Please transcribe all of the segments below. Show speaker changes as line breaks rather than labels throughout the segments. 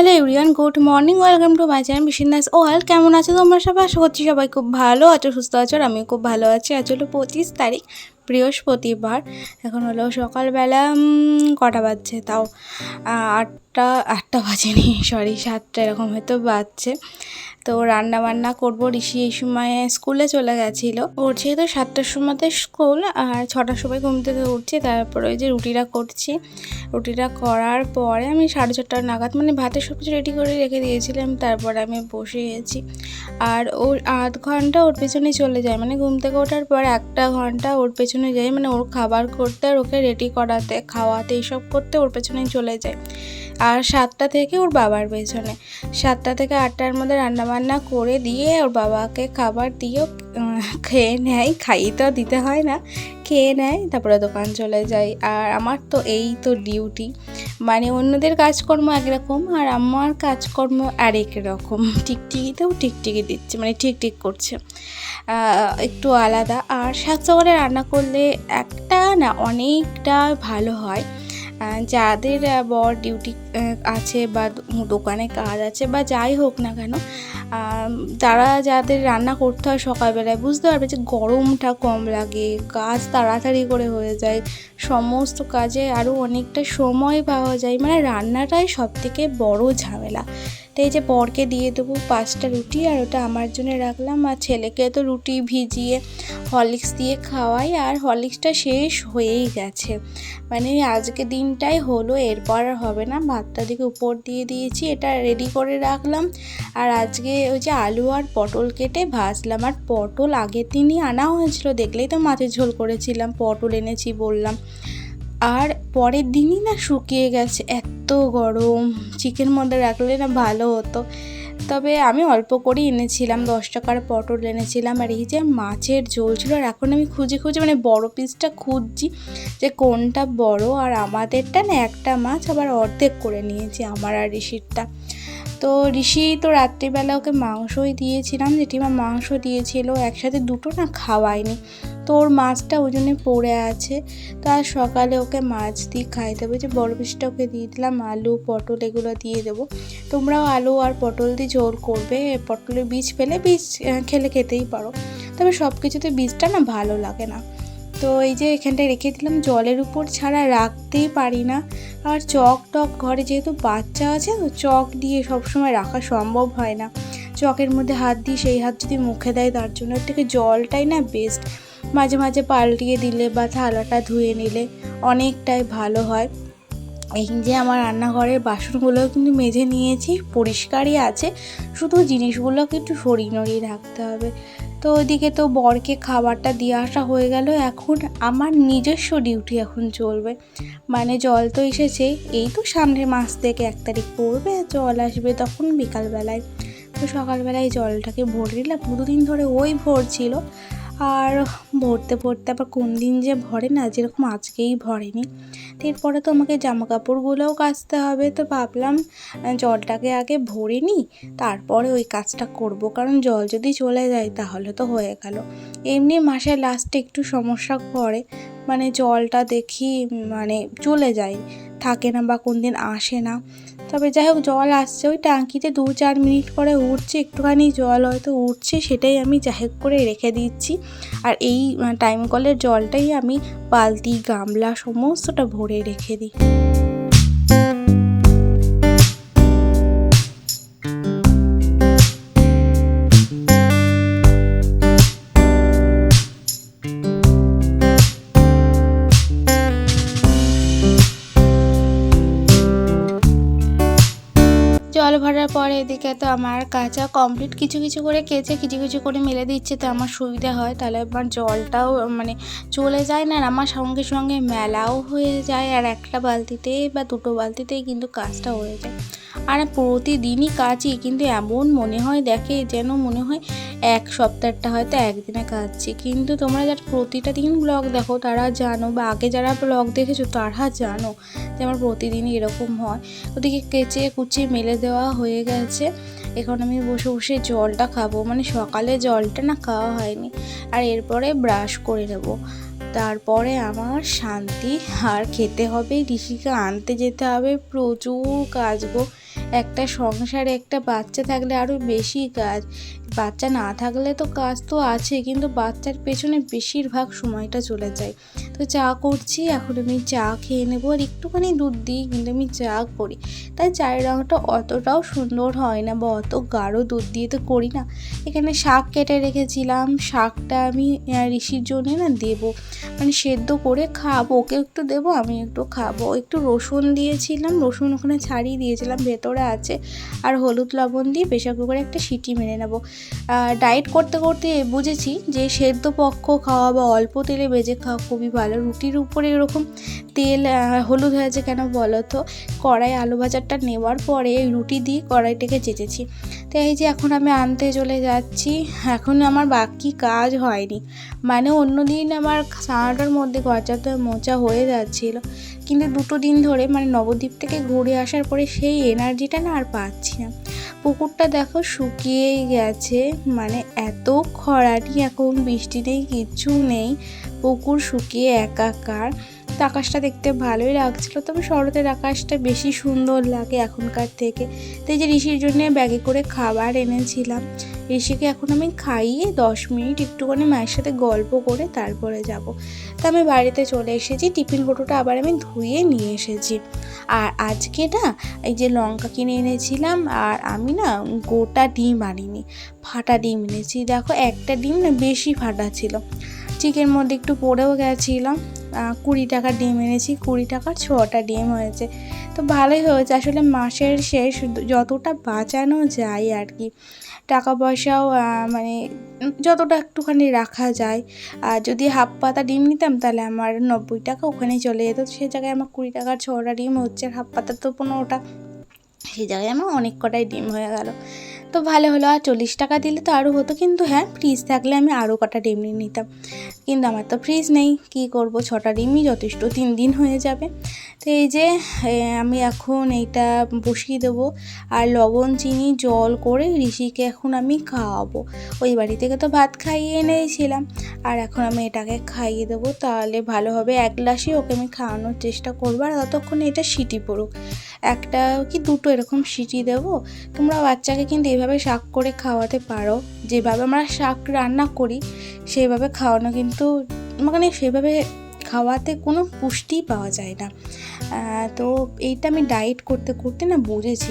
Hello everyone, good morning, welcome to my channel বিশ্বিন Das ওয়াল কেমন আছো তোমরা সবাই? আশা করছি সবাই খুব ভালো আছো, সুস্থ আছো, আর আমিও খুব ভালো আছি। আজ হলো পঁচিশ তারিখ, বৃহস্পতিবার। এখন হলো সকালবেলা কটা বাজছে তাও? আটটা আটটা বাজেনি সরি সাতটা, এরকম হয়তো বাজছে। তো রান্না বান্না করব। ঋষি এই সময় স্কুলে চলে গেছিল। ওর যেহেতু সাতটার সময়তে স্কুল আর ছটার সময় ঘুম থেকে উঠছি। তারপরে ওই যে রুটিটা করছি। রুটিটা করার পরে আমি সাড়ে ছটা নাগাদ মানে ভাতের সব কিছু রেডি করে রেখে দিয়েছিলাম। তারপরে আমি বসে গেছি। আর ওর আধ ঘণ্টা ওর পেছনে চলে যায়। মানে ঘুম থেকে ওঠার পর একটা ঘণ্টা ওর পেছনে যায়। মানে ওর খাবার করতে আর ওকে রেডি করাতে, খাওয়াতে, এইসব করতে ওর পেছনেই চলে যায়। আর সাতটা থেকে ওর বাবার পেছনে। সাতটা থেকে আটটার মধ্যে রান্নাবান্না করে দিয়ে ওর বাবাকে খাবার দিয়েও খেয়ে নেয়। খাইয়ে তো দিতে হয় না, খেয়ে নেয়, তারপরে দোকান চলে যায়। আর আমার তো এই তো ডিউটি। মানে অন্যদের কাজকর্ম একরকম আর আমার কাজকর্ম আরেক রকম। টিকটিকিতেও টিকটিকি দিচ্ছে মানে ঠিক ঠিক করছে একটু আলাদা। আর শাক রান্না করলে একটা না অনেকটা ভালো হয়। যাদের বর ডিউটি আছে বা দোকানে কাজ আছে বা যাই হোক না কেন তারা যাদের রান্না করতে হয় সকালবেলায়, বুঝতে পারবে যে গরমটা কম লাগে, কাজ তাড়াতাড়ি করে হয়ে যায়, সমস্ত কাজে আরও অনেকটা সময় পাওয়া যায়। মানে রান্নাটাই সবথেকে বড় ঝামেলা। তো এই যে বরকে দিয়ে দেবো পাঁচটা রুটি আর ওটা আমার জন্য রাখলাম। আর ছেলেকে তো রুটি ভিজিয়ে হরলিক্স দিয়ে খাওয়াই আর হরলিক্সটা শেষ হয়েই গেছে। মানে আজকে দিনটাই হলো, এরপর আর হবে না। ভাতটা দিকে উপর দিয়ে দিয়েছি, এটা রেডি করে রাখলাম। আর আজকে ওই যে আলু আর পটল কেটে ভাজলাম। আর পটল আগের দিনই আনা হয়েছিল, দেখলেই তো মাছের ঝোল করেছিলাম, পটল এনেছি বললাম। আর পরের দিনই না শুকিয়ে গেছে, এত গরম। চিকেন মধ্যে রাখলে না ভালো হতো। তবে আমি অল্প করে এনেছিলাম, দশ টাকার পটল এনেছিলাম। আর এই যে মাছের ঝোল ছিল, আর এখন আমি খুঁজে খুঁজে মানে বড় পিসটা খুঁজছি যে কোনটা বড়। আর আমাদেরটা না একটা মাছ আবার অর্ধেক করে নিয়েছি, আমার আর ঋষিরটা। তো ঋষি তো রাত্রিবেলা ওকে মাংসই দিয়েছিলাম, জেঠিমা মাংস দিয়েছিল, একসাথে দুটো না খাওয়ায়নি। তো ওর মাছটা ওই জন্যে পড়ে আছে। তো আর সকালে ওকে মাছ দিয়ে খাইতে হবে। যে বড় পিসটা ওকে দিয়ে দিলাম, আলু, পটল এগুলো দিয়ে দেবো। তোমরাও আলু আর পটল দিয়ে ঝোল করবে। পটলের বীজ ফেলে বীজ খেলে খেতেই পারো। তবে সব কিছুতে বীজটা না ভালো লাগে না। তো এই যে এখানটায় রেখে দিলাম, জলের উপর ছাড়া রাখতেই পারি না। আর চক টক ঘরে যেহেতু বাচ্চা আছে, তো চক দিয়ে সবসময় রাখা সম্ভব হয় না। চকের মধ্যে হাত দিয়ে সেই হাত যদি মুখে দেয়, তার জন্য থেকে জলটাই না বেস্ট মাঝে মাঝে পাল্টিয়ে দিলে বা থালাটা ধুয়ে নিলে অনেকটাই ভালো হয়। এই যে আমার রান্নাঘরের বাসনগুলোও কিন্তু মেজে নিয়েছি, পরিষ্কারই আছে, শুধু জিনিসগুলোকে একটু সরিয়ে নড়িয়ে রাখতে হবে। তো ওইদিকে তো বরকে খাবারটা দিয়ে আসা হয়ে গেল, এখন আমার নিজস্ব ডিউটি এখন চলবে। মানে জল তো এসেছে, এই তো সামনের মাস থেকে এক তারিখ পড়বে, জল আসবে তখন বিকালবেলায়। তো সকালবেলায় জলটাকে ভরে নিলাম দুদিন ধরে ওই ভরছিল আর ভরতে ভরতে আবার কোন দিন যে ভরে না, যেরকম আজকেই ভরেনি। এরপরে তো আমাকে জামা কাপড়গুলোও কাচতে হবে, তো ভাবলাম জলটাকে আগে ভরে নিই, তারপরে ওই কাজটা করব। কারণ জল যদি চলে যায় তাহলে তো হয়ে গেল। এমনি মাসের লাস্টে একটু সমস্যা পড়ে মানে জলটা দেখি মানে চলে যায়, থাকে না বা কোন দিন আসে না। তবে যাই হোক, জল আসছে। ওই ট্যাঙ্কিতে দু চার মিনিট পরে উঠছে একটুখানি জল হয়তো উঠছে সেটাই আমি যাই করে রেখে দিচ্ছি। আর এই টাইম কলের জলটাই আমি বালতি, গামলা, সমস্তটা ভরে রেখে দিই। পরে এদিকে তো আমার কাঁচা কমপ্লিট কিছু কিছু করে কেচে, কিছু কিছু করে মেলে দিচ্ছে, তো আমার সুবিধা হয়। তাহলে আমার জলটাও মানে চলে যায় না, আর আমার সঙ্গে সঙ্গে মেলাও হয়ে যায়, আর একটা বালতিতে বা দুটো বালতিতেই কিন্তু কাজটা হয়ে যায়। আর প্রতিদিনই কাচি, কিন্তু এমন মনে হয় দেখে যেন মনে হয় এক সপ্তাহটা হয়তো একদিনে কাচছি কিন্তু তোমরা যারা প্রতিটা দিন ব্লগ দেখো, তারা জানো বা আগে যারা ব্লগ দেখেছ, তারা জানো যে আমার প্রতিদিনই এরকম হয়। ওদিকে কেচে কুচি মেলে দেওয়া হয়ে গেছে। এখন আমি বসে বসে জলটা খাব। মানে সকালে জলটা না খাওয়া হয়নি। আর এরপরে ব্রাশ করে নেব। তারপরে আমার শান্তি আর খেতে হবে। ঋষিকে আনতে যেতে হবে। প্রচুর কাজ গো। একটা সংসারে একটা বাচ্চা থাকলে আরও বেশি কাজ। বাচ্চা না থাকলে তো কাজ তো আছে, কিন্তু বাচ্চার পেছনে বেশিরভাগ সময়টা চলে যায়। তো চা করছি, এখন আমি চা খেয়ে নেব আর একটুখানি দুধ দিই, কিন্তু আমি চা করি। তাই চায়ের রঙটা অতটাও সুন্দর হয় না বা অত গাঢ় দুধ দিয়ে তো করি না। এখানে শাক কেটে রেখেছিলাম, শাকটা আমি ঋষির জন্য না দেবো। মানে সেদ্ধ করে খাব, ওকে একটু দেবো, আমি একটু খাব। একটু রসুন দিয়েছিলাম, রসুন ওখানে ছাড়িয়ে দিয়েছিলাম, ভেতরে আছে। আর হলুদ লবণ দিয়ে প্রেশার কুকারে একটা সিটি মেরে নেব। ডায়েট করতে করতে বুঝেছি যে সেদ্ধ পক্ষ খাওয়া বা অল্প তেলে ভেজে খাওয়া খুবই ভালো। রুটির উপরে এরকম তেল হলুদ হয়েছে কেন বলো তো? কড়াই আলু ভাজাটা নেওয়ার পরে রুটি দিয়ে কড়াইটাকে চেঁচেছি। তো এই যে এখন আমি আনতে চলে যাচ্ছি, এখন আমার বাকি কাজ হয়নি। মানে অন্য দিন আমার সারাটার মধ্যে গজাতে মোচা হয়ে যাচ্ছিল। কিন্তু দুটো দিন ধরে মানে নবদ্বীপ থেকে ঘুরে আসার পরে সেই এনার্জিটা না আর পাচ্ছি না। পুকুরটা দেখো শুকিয়েই গেছে। মানে এত খরাটি, এখন বৃষ্টি নেই, কিচ্ছু নেই। পুকুর শুকিয়ে একাকার। আকাশটা দেখতে ভালোই লাগছিল, তবে শরতের আকাশটা বেশি সুন্দর লাগে এখনকার থেকে। তো এই যে ঋষির জন্য ব্যাগে করে খাবার এনেছিলাম। ঋষিকে এখন আমি খাইয়ে দশ মিনিট একটুখানি মায়ের সাথে গল্প করে তারপরে যাব। তা আমি বাড়িতে চলে এসেছি, টিফিন কোটোটা আবার আমি ধুয়ে নিয়ে এসেছি। আর আজকে না, এই যে লঙ্কা কিনে এনেছিলাম, আর আমি না গোটা ডিম আনিনি, ফাটা ডিম এনেছি। দেখো একটা ডিম না বেশি ফাটা ছিল চিকের মধ্যে একটু পড়েও গেছিলাম। কুড়ি টাকার ডিম এনেছি, কুড়ি টাকার ছটা ডিম হয়েছে। তো ভালোই হয়েছে, আসলে মাসের শেষ যতটা বাঁচানো যায় আর কি। টাকা পয়সাও মানে যতটা একটুখানি রাখা যায়। আর যদি হাফ পাতা ডিম নিতাম, তাহলে আমার নব্বই টাকা ওখানে চলে যেত। সে জায়গায় আমার কুড়ি টাকার ছটা ডিম, হচ্ছে আর হাফ পাতার তো পনেরোটা। সেই জায়গায় আমার অনেক কটাই ডিম হয়ে গেল। তো ভালো হলো। আর চল্লিশ টাকা দিলে তো আরও হতো। কিন্তু হ্যাঁ ফ্রিজ থাকলে আমি আরও কটা ডিম নিয়ে নিতাম। কিন্তু আমার তো ফ্রিজ নেই। কি করব? ছটা ডিমই যথেষ্ট। তিন দিন হয়ে যাবে। তো এই যে আমি এখন এইটা বসিয়ে দেবো। আর লবণ, চিনি, জল করে ঋষিকে এখন আমি খাওয়াবো। ওই বাড়ি থেকে তো ভাত খাইয়ে এনেছিলাম। আর এখন আমি এটাকে খাইয়ে দেবো। তাহলে ভালো হবে। এক গ্লাসই ওকে আমি খাওয়ানোর চেষ্টা করব। আর ততক্ষণে এটা সিটি পড়ুক। একটা কি দুটো এরকম সিটি দেবো? তোমরা বাচ্চাকে কিন্তু এইভাবে শাক করে খাওয়াতে পারো, যেভাবে আমরা শাক রান্না করি, সেভাবে খাওয়ানো কিন্তু মানে সেভাবে খাওয়াতে কোনো পুষ্টি পাওয়া যায় না। তো এইটা আমি ডায়েট করতে করতে না বুঝেছি।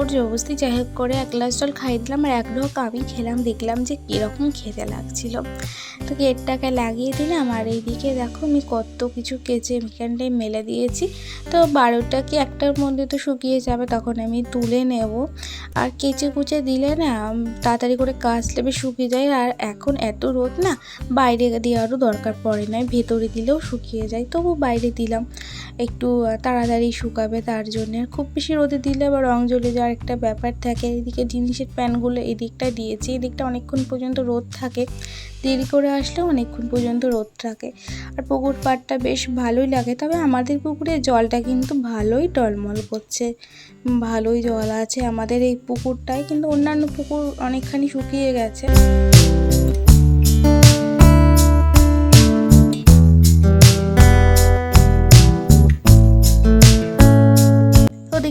জবরদস্তি যাই হোক করে এক গ্লাস জল খাইয়ে দিলাম আর এক ঢোক আমি খেলাম, দেখলাম যে কীরকম খেতে লাগছিল। তো গেটটাকে লাগিয়ে দিলাম আর এইদিকে দেখো আমি কত কিছু কেচে এখানটায় মেলে দিয়েছি। তো বারোটা কি একটার মধ্যে তো শুকিয়ে যাবে, তখন আমি তুলে নেব। আর কেচে কুচে দিলে না তাড়াতাড়ি করে কাজ লেবে শুকিয়ে যায়। আর এখন এত রোদ না, বাইরে দেওয়ারও দরকার পড়ে না ভেতরে দিলেও শুকিয়ে যায়, তবু বাইরে দিলাম। একটু তাড়াতাড়ি শুকাবে তার জন্য। খুব বেশি রোদে দিলে আবার রং জ্বলে যাওয়ার একটা ব্যাপার থাকে, এদিকে জিনিসের প্যানগুলো এদিকটা দিয়েছি, এদিকটা অনেকক্ষণ পর্যন্ত রোদ থাকে। দেরি করে আসলেও অনেকক্ষণ পর্যন্ত রোদ থাকে। আর পুকুর পাড়টা বেশ ভালোই লাগে, তবে আমাদের পুকুরে জলটা কিন্তু ভালোই টলমল করছে। ভালোই জল আছে আমাদের এই পুকুরটায়, কিন্তু অন্যান্য পুকুর অনেকখানি শুকিয়ে গেছে।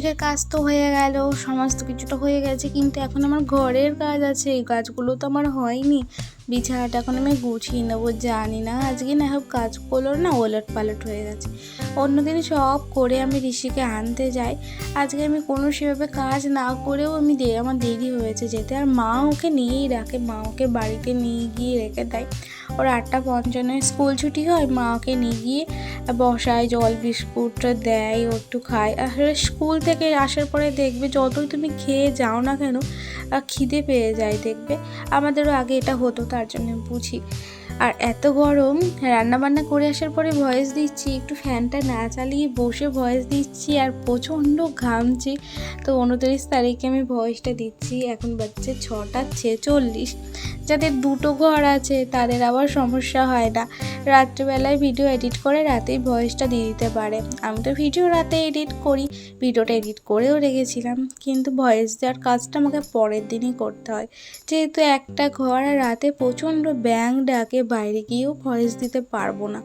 ওদিকের কাজ তো হয়ে গেল সমস্ত কিছুটা হয়ে গেছে, কিন্তু এখন আমার ঘরের কাজ আছে, এই কাজগুলো তো আমার হয়নি। বিছানাটা এখন আমি গুছিয়ে নেব, জানি না। আজকে না সব কাজগুলো না, ওলট পালট হয়ে গেছে। অন্যদিন সব করে আমি ঋষিকে আনতে যাই। আজকে আমি কোনো সেভাবে কাজ না করেও আমি দে আমার দেরি হয়েছে যেতে। আর মা ওকে নিয়েই রাখে, মা ওকে বাড়িতে নিয়ে গিয়ে রেখে দেয়। ওর আটটা পঞ্চান্ন, স্কুল ছুটি হয়, মা ওকে নিয়ে গিয়ে বসায়, জল বিস্কুট দেয়, ও একটু খায়। আসলে স্কুল থেকে আসার পরে দেখবে যতই তুমি খেয়ে যাও না কেন খিদে পেয়ে যায় দেখবে। আমাদেরও আগে এটা হতো, তার জন্য বুঝি। আর এত গরম রান্না বান্না করে আসার পরে ভয়েস দিচ্ছি, একটু ফ্যানটা না চালিয়ে বসে ভয়েস দিচ্ছি আর প্রচণ্ড ঘামছি। তো উনত্রিশ তারিখে আমি ভয়েসটা দিচ্ছি, এখন বাজছে ছটা ছেচল্লিশ। যাদের দুটো ঘর আছে, তাদের আবার সমস্যা হয় না। রাত্রিবেলায় ভিডিও এডিট করে রাতেই ভয়েসটা দিয়ে দিতে পারে। আমি তো ভিডিও রাতে এডিট করি, ভিডিওটা এডিট করেও রেখেছিলাম। কিন্তু ভয়েস দেওয়ার কাজটা আমাকে পরের দিনই করতে হয়। যেহেতু একটা ঘর আর রাতে প্রচণ্ড ব্যাং ডাকে, বাইরে গিয়েও ভয়েস দিতে পারব না।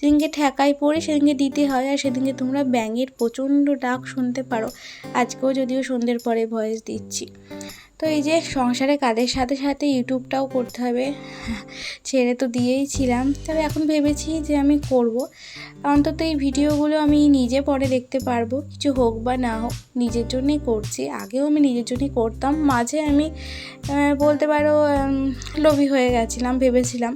যেদিনকে ঠেকাই পড়ে, সেদিনকে দিতে হয়, আর সেদিনকে তোমরা ব্যাঙের প্রচণ্ড ডাক শুনতে পারো। আজকেও যদিও সন্ধ্যের পরে ভয়েস দিচ্ছি। তো এই যে সংসারে কাজের সাথে সাথে ইউটিউবটাও করতে হবে। ছেড়ে তো দিয়েই ছিলাম। তবে এখন ভেবেছি যে আমি করব। অন্তত এই ভিডিওগুলো আমি নিজে পরে দেখতে পারব, কিছু হোক বা না হোক। নিজের জন্যই করছি। আগেও আমি নিজের জন্যই করতাম। মাঝে আমি বলতে পারো লোভী হয়ে গেছিলাম, ভেবেছিলাম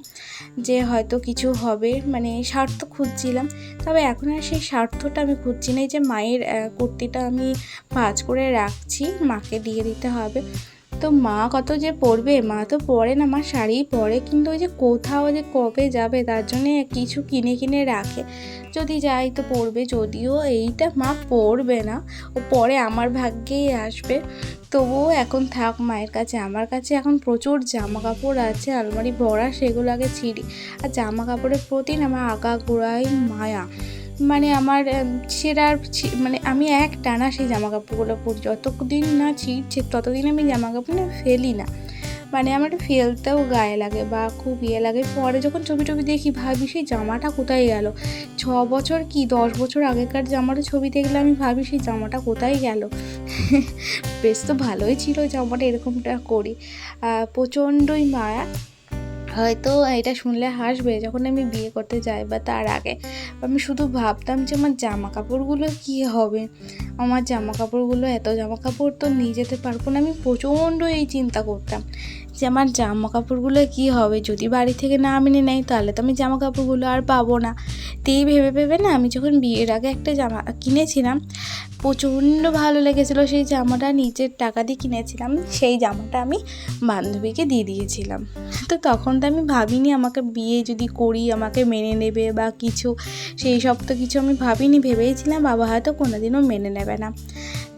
যে হয়তো কিছু হবে। মানে স্বার্থ খুঁজছিলাম। তবে এখন আর সেই স্বার্থটা আমি খুঁজছি না। এই যে মায়ের কুর্তিটা আমি ভাঁজ করে রাখছি। মাকে দিয়ে দিতে হবে। তো মা কত যে পরবে মা তো পরে না, মা শাড়িই পরে। কিন্তু ওই যে কোথাও যে কবে যাবে, তার জন্যে কিছু কিনে কিনে রাখে। যদি যাই তো পরবে যদিও এইটা মা পরবে না। ও পরে আমার ভাগ্যেই আসবে। তবুও এখন থাক মায়ের কাছে। আমার কাছে এখন প্রচুর জামা কাপড় আছে, আলমারি ভরা, সেগুলো আগে ছিঁড়ি। আর জামা কাপড়ের প্রতি আমার আগা গোড়াই মায়া। মানে আমার ছেঁড়ার মানে আমি এক টানা সেই জামা কাপড়গুলো পরি যতদিন না ছিঁড়ছে, ততদিন আমি জামা কাপড় না ফেলি না। মানে আমার ফেলতেও গায়ে লাগে বা খুব ইয়ে লাগে। পরে যখন ছবি টবি দেখি, ভাবি সেই জামাটা কোথায় গেল? ছ বছর কি, দশ বছর আগেকার জামাটা ছবি দেখলে আমি ভাবি সেই জামাটা কোথায় গেল? বেশ তো ভালোই ছিল জামাটা, এরকমটা করি। প্রচণ্ডই মায়া। হয়তো এটা শুনলে হাসবে যখন আমি বিয়ে করতে যাই বা তার আগে। আমি শুধু ভাবতাম যে আমার জামা কাপড়গুলো কী হবে? আমার জামা কাপড়গুলো এত জামা কাপড় তো নিয়ে যেতে পারব না। আমি প্রচণ্ড এই চিন্তা করতাম। যে আমার জামা কাপড়গুলো কী হবে? যদি বাড়ি থেকে না মেনে নেয় তাহলে তো আমি জামা কাপড়গুলো আর পাবো না। তেই ভেবে ভেবে না আমি যখন বিয়ের আগে একটা জামা কিনেছিলাম, প্রচণ্ড ভালো লেগেছিলো সেই জামাটা নিজের টাকা দিয়ে কিনেছিলাম, সেই জামাটা আমি বান্ধবীকে দিয়ে দিয়েছিলাম। তো তখন তো আমি ভাবিনি আমাকে বিয়ে যদি করি, আমাকে মেনে নেবে বা কিছু, সেই সব তো কিছু আমি ভাবিনি ভেবেইছিলাম বাবা হয়তো কোনোদিনও মেনে নেবে না।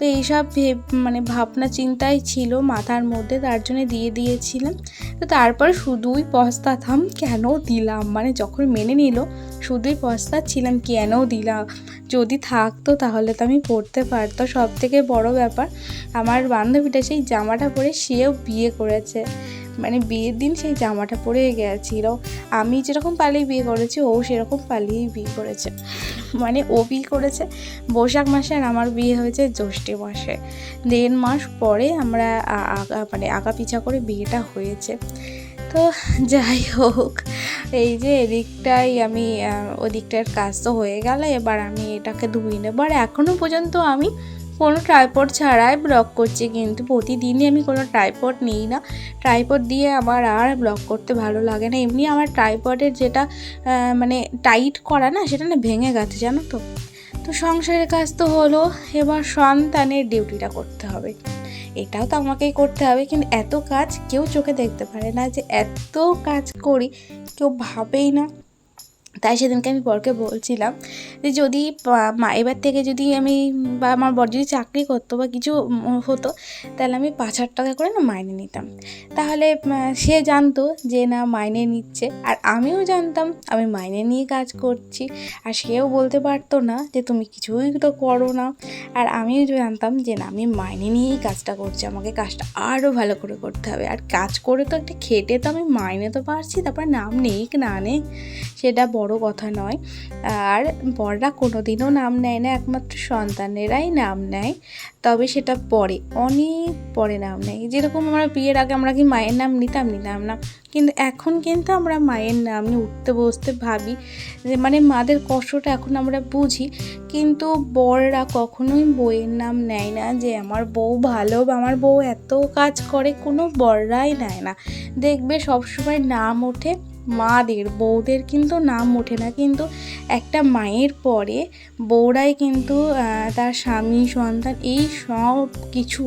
তো এইসব ভেব মানে ভাবনা চিন্তাই ছিল মাথার মধ্যে, তার জন্য দিয়ে দিয়েছিলাম। তো তারপর শুধুই পস্তাতাম কেন দিলাম? মানে যখন মেনে নিল, শুধুই পস্তাচ্ছিলাম কেন দিলাম? যদি থাকতো তাহলে তো আমি পড়তে পারতো সব থেকে বড় ব্যাপার, আমার বান্ধবীটা সেই জামাটা পরে সেও বিয়ে করেছে। মানে বিয়ের দিন সেই জামাটা পরে গেছিল। আমি যেরকম পালিয়ে বিয়ে করেছি, ও সেরকম পালিয়েই বিয়ে করেছে। মানে ও বিয়ে করেছে বৈশাখ মাসে আর আমার বিয়ে হয়েছে জ্যৈষ্ঠী মাসে। দেড় মাস পরে আমরা মানে আগা পিছা করে বিয়েটা হয়েছে। তো যাই হোক, এই যে এদিকটাই আমি ওদিকটার কাজ তো হয়ে গেল। এবার আমি এটাকে ধুয়ে নেব। আর এখনও পর্যন্ত আমি কোনো ট্রাইপড ছাড়াই ব্লগ করছি, কিন্তু প্রতিদিনই আমি কোনো ট্রাইপড নিই না। ট্রাইপড দিয়ে আমার আর ব্লগ করতে ভালো লাগে না। এমনি আমার ট্রাইপডের যেটা মানে টাইট করা না, সেটা না ভেঙে গেছে, জানো তো? তো সংসারের কাজ তো হলো, এবার সন্তানের ডিউটিটা করতে হবে। এটাও তো আমাকেই করতে হবে, কিন্তু এত কাজ কেউ চোখে দেখতে পারে না যে এত কাজ করি, কেউ ভাবেই না। তাই সেদিনকে আমি বরকে বলছিলাম যে যদি এবার থেকে যদি আমি, বা আমার বর যদি চাকরি করতো বা কিছু হতো, তাহলে আমি পাঁচ হাজার টাকা করে না মাইনে নিতাম। তাহলে সে জানতো যে না, মাইনে নিচ্ছে। আর আমিও জানতাম, আমি মাইনে নিয়ে কাজ করছি। আর সেও বলতে পারতো না যে তুমি কিছুই তো করো না। আর আমিও জানতাম যে না, আমি মাইনে নিয়েই কাজটা করছি। আমাকে কাজটা আরও ভালো করে করতে হবে। আর কাজ করে তো একটা খেটে তো আমি মাইনে তো পারছি, তারপর নাম নেই, না নেই, সেটা বড় কথা নয়। আর বড়রা কোনোদিনও নাম নেয় না, একমাত্র সন্তানেরাই নাম নেয়। তবে সেটা পরে, অনেক পরে নাম নেয়। যেরকম আমরা বিয়ের আগে আমরা কি মায়ের নাম নিতাম? নিতাম না। কিন্তু এখন কিন্তু আমরা মায়ের নাম নিয়ে উঠতে বসতে ভাবি যে মানে মাদের কষ্টটা এখন আমরা বুঝি। কিন্তু বড়রা কখনোই বইয়ের নাম নেয় না যে, আমার বউ ভালো বা আমার বউ এত কাজ করে। কোনো বড়রাই নেয় না। দেখবে সবসময় নাম ওঠে
মাদের, বউদের কিন্তু নাম ওঠে না। কিন্তু একটা মায়ের পরে বউরাই কিন্তু তার স্বামী, সন্তান এই সব কিছু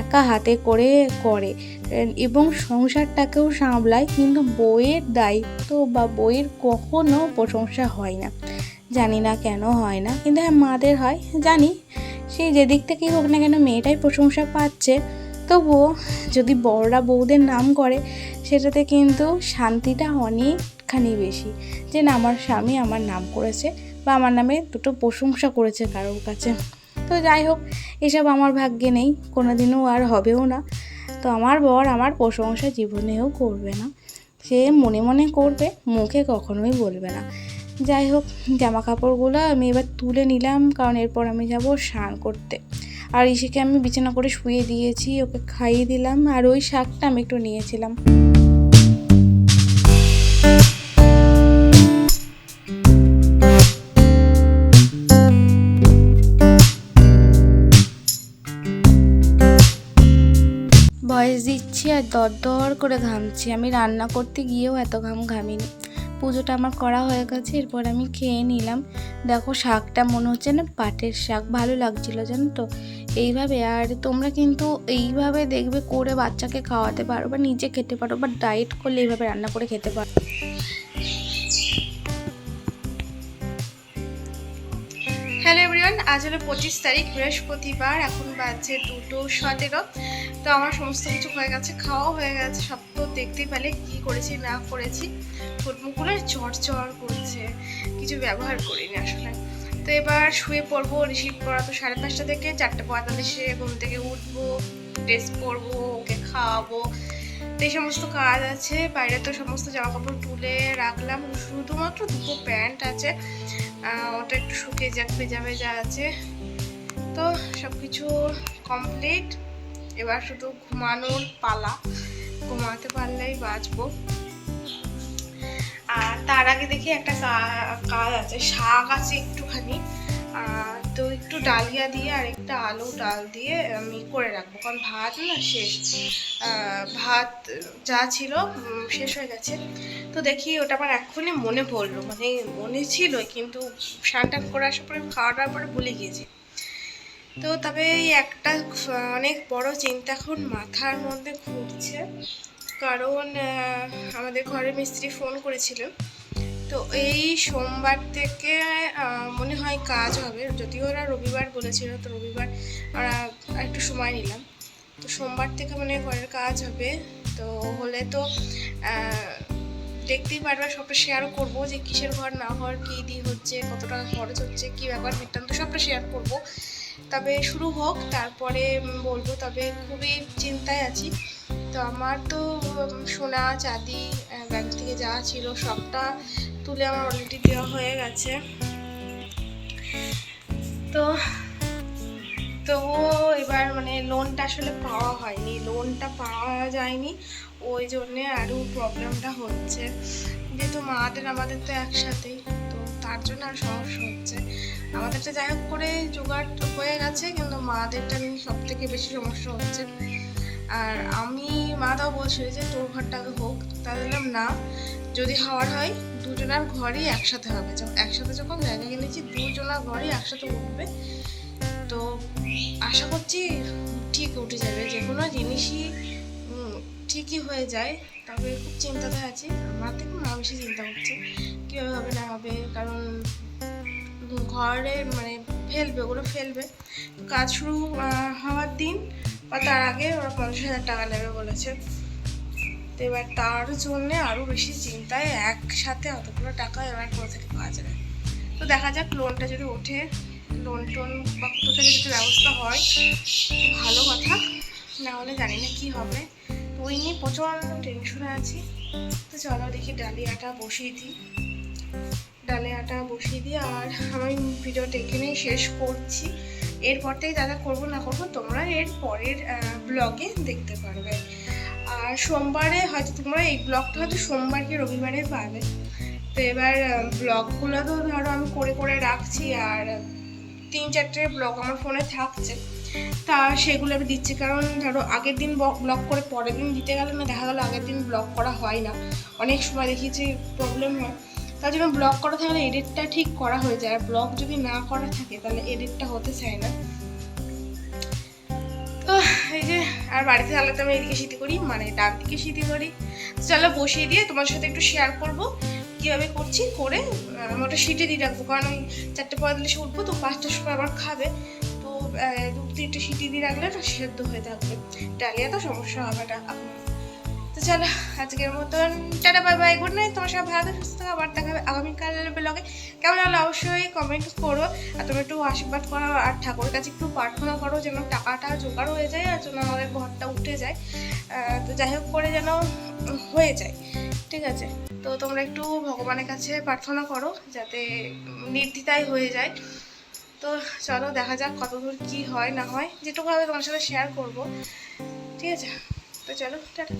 একা হাতে করে করে। এবং সংসারটাকেও সামলায়, কিন্তু বইয়ের দায়িত্ব বা বইয়ের কখনো প্রশংসা হয় না। জানি না কেন হয় না, কিন্তু হ্যাঁ মাদের হয়। জানি সেই যেদিক থেকেই হোক না কেন মেয়েটাই প্রশংসা পাচ্ছে। তবুও যদি বড়রা বউদের নাম করে সেটাতে কিন্তু শান্তিটা অনেকখানি বেশি। যে না, আমার স্বামী আমার নাম করেছে বা আমার নামে দুটো প্রশংসা করেছে কারোর কাছে। তো যাই হোক, এসব আমার ভাগ্যে নেই কোনো দিনও আর হবেও না। তো আমার বর আমার প্রশংসা জীবনেও করবে না। সে মনে মনে করবে, মুখে কখনোই বলবে না। যাই হোক জামা কাপড়গুলো আমি এবার তুলে নিলাম, কারণ এরপর আমি যাব স্নান করতে। আর ইসিকে আমি বিছানা করে শুয়ে দিয়েছি, ওকে খাইয়ে দিলাম, আর ওই শাকটা আমি একটু নিয়েছিলাম। ভয়েস দিচ্ছি আর দর দর করে ঘামছি। আমি রান্না করতে গিয়েও এত ঘাম ঘামিনি। পুজোটা আমার করা হয়ে গেছে, এরপর আমি খেয়ে নিলাম। দেখো শাকটা মনে হচ্ছে না পাটের শাক, ভালো লাগছিল জানো তো? এইভাবে, আর তোমরা কিন্তু এইভাবে দেখবে করে বাচ্চাকে খাওয়াতে পারো বা নিজে খেতে পারো বা ডায়েট করলে এইভাবে রান্না করে খেতে পারো। হ্যালো এভরিওয়ান আজ হলো পঁচিশ তারিখ, বৃহস্পতিবার, এখন বাজছে দুটো সতেরো। তো আমার সমস্ত কিছু হয়ে গেছে, খাওয়াও হয়ে গেছে, সব তো দেখতেই পেলে কী করেছি, না করেছি। ফুটমুকুলের চড় চড় করছে, কিছু ব্যবহার করিনি আসলে। তো এবার শুয়ে পড়ব রিসিভ করা তো সাড়ে পাঁচটা থেকে, চারটে পঁয়তাল্লিশে ঘুম থেকে উঠবো ড্রেস পরবো, ওকে খাওয়াবো। তো এই সমস্ত কাজ আছে, বাইরে তো সমস্ত জামা কাপড় তুলে রাখলাম, শুধুমাত্র দুটো প্যান্ট আছে ওটা একটু শুকিয়ে যাক ভেজা ভেজা আছে। তো সব কিছু কমপ্লিট এবার শুধু ঘুমানোর পালা, ঘুমাতে পারলেই বাঁচবো। আর তার আগে দেখি একটা কাজ আছে, শাক আছে একটুখানি। তো একটু ডালিয়া দিয়ে আর একটা আলু ডাল দিয়ে আমি করে রাখব, কারণ ভাত না শেষ। ভাত যা ছিল শেষ হয়ে গেছে। তো দেখি ওটা আমার এক্ষুনি মনে পড়ল মানে মনে ছিল কিন্তু স্নান টান করে আসার পরে খাওয়া দাওয়ার পরে ভুলে গিয়েছি। তো তবে এই একটা, অনেক বড় চিন্তা এখন মাথার মধ্যে ঘুরছে। কারণ আমাদের ঘরের মিস্ত্রি ফোন করেছিলেন তো এই সোমবার থেকে মনে হয় কাজ হবে। যদিও ওরা রবিবার বলেছিল, তো রবিবার আমরা একটু সময় নিলাম। তো সোমবার থেকে মনে হয় ঘরের কাজ হবে। তো হলে তো দেখতেই পারবে, সবটা শেয়ার করব যে কিসের ঘর, না ঘর, কী দিয়ে হচ্ছে, কত টাকা খরচ হচ্ছে, কী ব্যাপার বৃত্তান্ত সবটা শেয়ার করব। তবে শুরু হোক, তারপরে বলব, তবে খুবই চিন্তায় আছি। তো আমার তো সোনা, চাঁদি ব্যাংক থেকে যা ছিল সবটা তুলে আমার অলরেডি দেওয়া হয়ে গেছে। তো, তবুও এবার মানে লোনটা আসলে পাওয়া হয়নি লোনটা পাওয়া যায়নি। ওই জন্যে আরও প্রবলেমটা হচ্ছে। যেহেতু মাদের আমাদের তো একসাথেই, তো তার জন্য আর সমস্যা হচ্ছে। আমাদেরটা যাই হোক করে জোগাড় হয়ে গেছে, কিন্তু মাদেরটা নিয়ে সব থেকে বেশি সমস্যা হচ্ছে। আর আমি, মা তাও বলছিল যে তোর ঘরটা হোক। তা বললাম, না, যদি হওয়ার হয় দুজনার ঘরই একসাথে হবে। একসাথে যখন জায়গা কিনেছি দুজনার ঘরই একসাথে উঠবে। তো আশা করছি ঠিক উঠে যাবে। যে কোনো জিনিসই ঠিকই হয়ে যায়, তবে খুব চিন্তাতে আছি। আমার থেকে মা বেশি চিন্তা করছে, কীভাবে হবে, না হবে, কারণ ঘরে মানে ফেলবে, ওগুলো ফেলবে। কাজ শুরু হওয়ার দিন বা তার আগে ওরা পঞ্চাশ হাজার টাকা নেবে বলেছে। তো এবার তার জন্যে আরও বেশি চিন্তায় একসাথে অতগুলো টাকা এবার কোথা থেকে পাওয়া যাবে? তো দেখা যাক লোনটা যদি ওঠে লোন টোন বা কোথা থেকে যদি ব্যবস্থা হয়, ভালো কথা। না হলে জানি না কী হবে। ওই নিয়ে প্রচণ্ড টেনশনে আছি। তো চলো দেখি ডালিয়াটা বসিয়ে দিই। ডালিয়াটা বসিয়ে দিই আর আমি ভিডিওটা এখানেই শেষ করছি। এরপর থেকে যা করব না করব তোমরা এর পরের ব্লগে দেখতে পারবে। আর সোমবারে হয়তো তোমরা এই ব্লগটা হয়তো সোমবার কি রবিবারে পাবে। তো এবার ব্লগগুলো তো ধরো আমি করে করে রাখছি আর তিন চারটে ব্লগ আমার ফোনে থাকছে। তা সেগুলো আমি দিচ্ছি। কারণ ধরো আগের দিন ব্লক করে পরের দিন দিতে গেলে না, দেখা গেলো আগের দিন ব্লক করা হয় না। অনেক সময় দেখি যে প্রবলেম হয়। তার জন্য ব্লক করা থাকলে এডিটটা ঠিক করা হয়ে যায়। আর ব্লক যদি না করা থাকে, তাহলে এডিটটা হতে চায় না। তো এই যে, আর বাড়িতে থাকলে তো আমি এদিকে সিটি করি মানে ডান দিকে সিটি করি। চলো বসিয়ে দিয়ে তোমার সাথে একটু শেয়ার করব, কীভাবে করছি করে আমি ওটা সিটি দিয়ে রাখব। কারণ আমি চারটে পঁয়তাল্লিশে উঠবো, তো পাঁচটার সময় আবার খাবে। দু তিনটে সিটি দিয়ে রাখলে না সেদ্ধ হয়ে থাকবে। ডালিয়া তো সমস্যা হবে না। তো চলো আজকের মতন tata bye bye good night তোমার সব ভালো সুস্থ থাকো, আবার দেখা হবে আগামীকাল ব্লগে কেমন হলো অবশ্যই কমেন্ট করো। আর তুমি একটু আশীর্বাদ করো আর ঠাকুরের কাছে একটু প্রার্থনা করো যেন টাকাটা জোগাড় হয়ে যায় আর যেন আমাদের ঘরটা উঠে যায়। তো যাই হোক করে যেন হয়ে যায়। ঠিক আছে? তো তোমরা একটু ভগবানের কাছে প্রার্থনা করো যাতে নির্দ্বিধায় হয়ে যায়। তো চলো দেখা যাক কতদূর কি হয় না হয়। যেটুকু হবে তোমার সাথে শেয়ার করব। ঠিক আছে? তো চলো টাটা।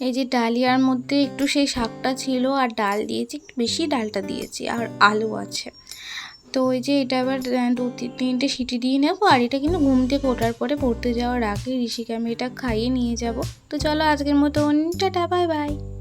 এই যে ডালিয়ার মধ্যে একটু সেই শাকটা ছিল আর ডাল দিয়েছি একটু বেশি ডালটা দিয়েছি আর আলু আছে। তো ওই যে এটা আহ, দু তিন- তিনটে সিটি দিয়ে নেব আর এটা কিন্তু ঘুম থেকে ওঠার পরে পড়তে যাওয়ার আগে ঋষিকে আমি এটা খাইয়ে নিয়ে যাব। তো চলো আজকের মতো টাটা বাই বাই